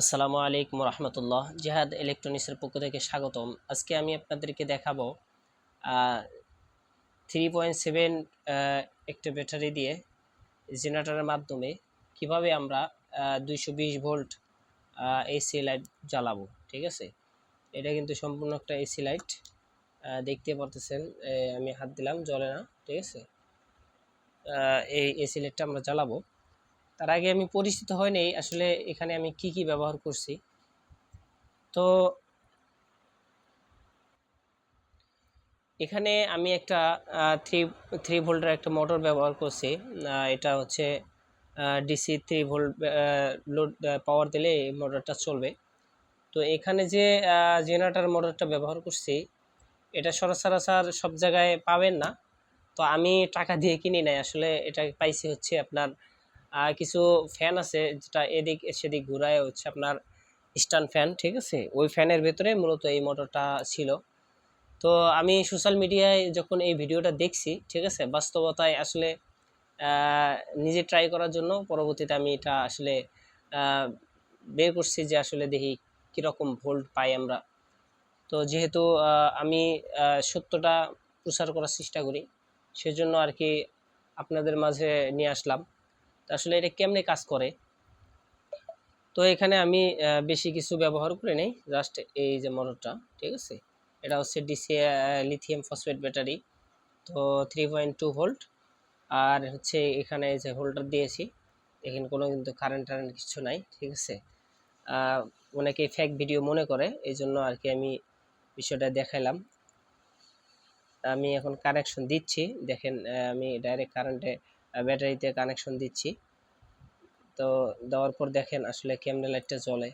আসসালামু আলাইকুম রহমতুল্লাহ। জিহাদ ইলেকট্রনিক্সের পক্ষ থেকে স্বাগতম। আজকে আমি আপনাদেরকে দেখাবো থ্রি পয়েন্ট সেভেন একটা ব্যাটারি দিয়ে জেনারেটরের মাধ্যমে কীভাবে আমরা দুইশো বিশ ভোল্ট এসি লাইট জ্বালাবো, ঠিক আছে? এটা কিন্তু সম্পূর্ণ একটা এসি লাইট দেখতে পারতেছেন আমি হাত দিলাম, জ্বলে না, ঠিক আছে? এই এসি লাইটটা আমরা জ্বালাবো। তার আগে আমি পরিচিত হয়নি, আসলে এখানে আমি কি কি ব্যবহার করছি। তো এখানে আমি একটা থ্রি থ্রি ভোল্টের একটা মোটর ব্যবহার করছি এটা হচ্ছে DC three volt load power দিলে এই মোটরটা চলবে। তো এখানে যে জেনারেটার মোটরটা ব্যবহার করছি, এটা সরাসরাসর সব জায়গায় পাবেন না। তো আমি টাকা দিয়ে কিনি নাই, আসলে এটা পাইছি হচ্ছে আপনার আর কিছু ফ্যান আছে যেটা এদিক, সেদিক ঘুরায় হচ্ছে আপনার স্ট্যান্ড ফ্যান ঠিক আছে? ওই ফ্যানের ভেতরে মূলত এই মোটরটা ছিল। তো আমি সোশ্যাল মিডিয়ায় যখন এই ভিডিওটা দেখছি, ঠিক আছে? বাস্তবতায় আসলে নিজে ট্রাই করার জন্য পরবর্তীতে আমি এটা আসলে বের করছি যে আসলে দেখি কীরকম ভোল্ট পাই আমরা। তো যেহেতু আমি সত্যটা প্রচার করার চেষ্টা করি, সেজন্য আর কি আপনাদের মাঝে নিয়ে আসলাম। আসলে এটা কেমনে কাজ করে? তো এখানে আমি বেশি কিছু ব্যবহার করে নেই জাস্ট এই যে মোটরটা, ঠিক আছে? এটা হচ্ছে ডিসি লিথিয়াম ফসফেট ব্যাটারি তো থ্রি পয়েন্ট টু ভোল্ট আর হচ্ছে এখানে যে হোল্ডার দিয়েছি, এখানে কোনো কিন্তু কারেন্ট টারেন্ট কিছু নাই, ঠিক আছে? অনেকে ফেক ভিডিও মনে করে এই জন্য আর কি আমি বিষয়টা দেখাইলাম। আমি এখন কানেকশন দিচ্ছি, দেখেন আমি ডাইরেক্ট কারেন্টে ব্যাটারিতে কানেকশন দিচ্ছি। তো দেওয়ার পর দেখেন আসলে কেমনে লাইটটা জ্বলে।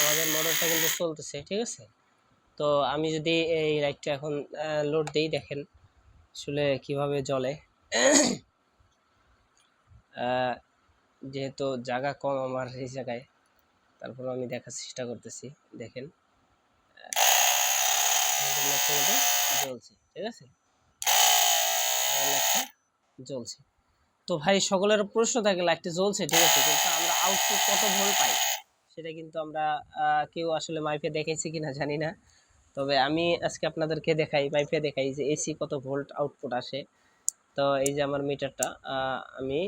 আমাদের মোটরটা কিন্তু চলতেছে, ঠিক আছে? তো আমি যদি এই লাইটটা এখন লোড দিই, দেখেন আসলে কীভাবে জ্বলে। যেহেতু জায়গা কম আমার এই জায়গায় তারপর আমি দেখার চেষ্টা করতেছি, দেখেন। জ্বলছে, ঠিক আছে? জ্বলছে। তো ভাই, সকলের প্রশ্ন থাকে, লাইটটা জ্বলছে, ঠিক আছে? কিন্তু আমরা আউটপুট কত ভোল্ট পাই? সেটা কিন্তু আমরা কেউ আসলে মাইফে দেখেছি কিনা জানি না। তবে আমি আজকে আপনাদেরকে দেখাই মাইফে দেখাই যে এসি কত ভোল্ট আউটপুট আসে। তো এই যে আমার মিটারটা আমি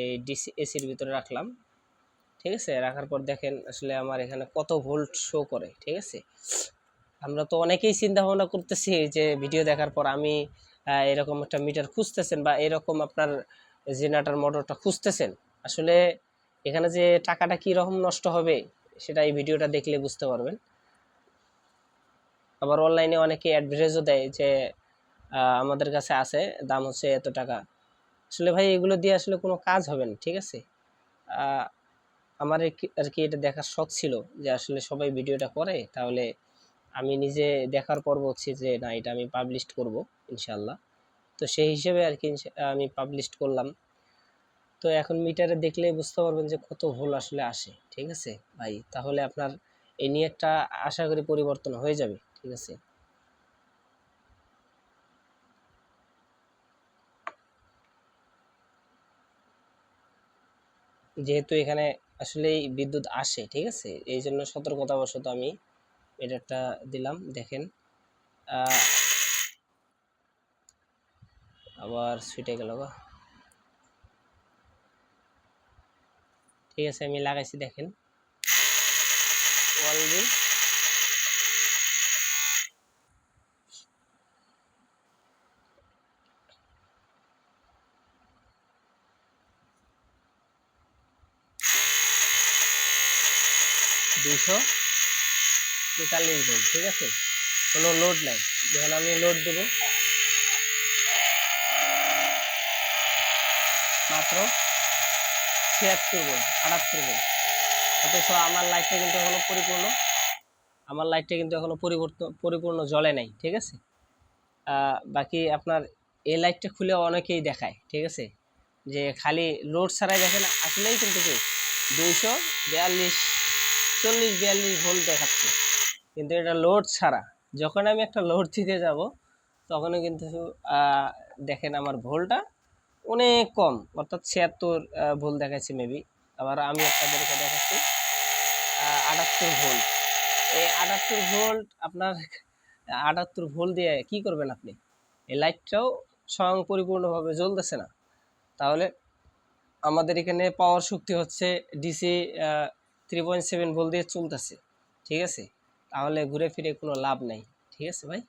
এই ডিসি, এসির ভিতরে রাখলাম। ঠিক আছে? রাখার পর দেখেন আসলে আমার এখানে কত ভোল্ট শো করে, ঠিক আছে? আমরা তো অনেকেই চিন্তা ভাবনা করতেছি যে ভিডিও দেখার পর আমি এরকম একটা মিটার খুঁজতেছেন বা এরকম আপনার জেনারেটর মোটরটা খুঁজতেছেন। আসলে এখানে যে টাকাটা কী রকম নষ্ট হবে, সেটা এই ভিডিওটা দেখলে বুঝতে পারবেন। আবার অনলাইনে অনেকে অ্যাডভার্টাইজও দেয় যে আমাদের কাছে আছে, দাম হচ্ছে এত টাকা। আসলে ভাই এগুলো দিয়ে আসলে কোনো কাজ হবে না, ঠিক আছে? আমার আর কি- এটা দেখার শখ ছিল যে আসলে সবাই ভিডিওটা করে, তাহলে আমি নিজে দেখার পর বলছি যে না, এটা আমি পাবলিশ করব ইনশাল্লাহ তো সেই হিসেবে আর কি আমি পাবলিশ করলাম। তো এখন মিটারে দেখলে বুঝতে পারবেন যে কত ভুল আসলে আসে, ঠিক আছে? ভাই, তাহলে আপনার এই নিয়ে একটা আশা করি পরিবর্তন হয়ে যাবে, ঠিক আছে? যেহেতু এখানে আসলেই বিদ্যুৎ আসে, ঠিক আছে? এই জন্য সতর্কতাবশত আমি এটারটা দিলাম, দেখেন। আবার সুইটে গেল ঠিক আছে, আমি লাগাইছি, দেখেন। অলরেডি দুশো তেতাল্লিশ ভোল্ট ঠিক আছে? কোনো লোড নাই। যখন আমি লোড দেব, মাত্র ছিয়াত্তর ভোল্ট আটাত্তর ভোল্ট অথচ আমার লাইটটা কিন্তু এখনও পরিপূর্ণ। আমার লাইটটা কিন্তু এখনও পরিবর্তন পরিপূর্ণ জ্বলে নাই, ঠিক আছে? বাকি আপনার এই লাইটটা খুলে অনেকেই দেখায়, ঠিক আছে? যে খালি লোড ছাড়াই দেখেন, আসলেই কিন্তু কি? দুইশো বিয়াল্লিশ চল্লিশ বিয়াল্লিশ ভোল্ট দেখাচ্ছে। কিন্তু এটা লোড ছাড়া, যখন আমি একটা লোড দিতে যাব, তখনও কিন্তু দেখেন আমার ভোল্টটা অনেক কম, অর্থাৎ ছিয়াত্তর ভোল্ট দেখাচ্ছে মেবি আবার আমি আপনাদেরকে দেখাচ্ছি আটাত্তর ভোল্ট। এই আটাত্তর ভোল্ট আপনার, আটাত্তর ভোল্ট দিয়ে কি করবেন আপনি? এই লাইটটাও স্বয়ং পরিপূর্ণভাবে জ্বলতেছে না। তাহলে আমাদের এখানে পাওয়ার শক্তি হচ্ছে DC three point seven volt দিয়ে চলতেছে, ঠিক আছে? তাহলে ঘুরে ফিরে কোনো লাভ নাই, ঠিক আছে ভাই?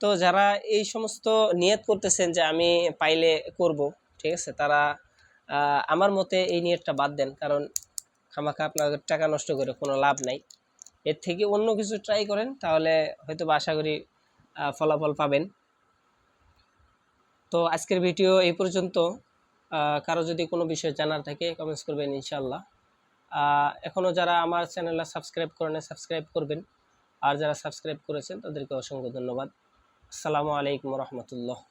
তো যারা এই সমস্ত নিয়ত করতেছেন যে আমি পাইলে করব, ঠিক আছে? তারা আমার মতে এই নিয়তটা বাদ দেন, কারণ খামাখা আপনাদের টাকা নষ্ট করে কোনো লাভ নাই। এর থেকে অন্য কিছু ট্রাই করেন, তাহলে হয়তো বা আশা করি ফলাফল পাবেন। তো আজকের ভিডিও এই পর্যন্ত। কারও যদি কোনো বিষয় জানার থাকে কমেন্টস করবেন ইনশাল্লাহ এখনও যারা আমার চ্যানেলটা সাবস্ক্রাইব করেন সাবস্ক্রাইব করবেন। আর যারা সাবস্ক্রাইব করেছেন, তাদেরকে অসংখ্য ধন্যবাদ। আসসালামু আলাইকুম রহমতুল্লাহ।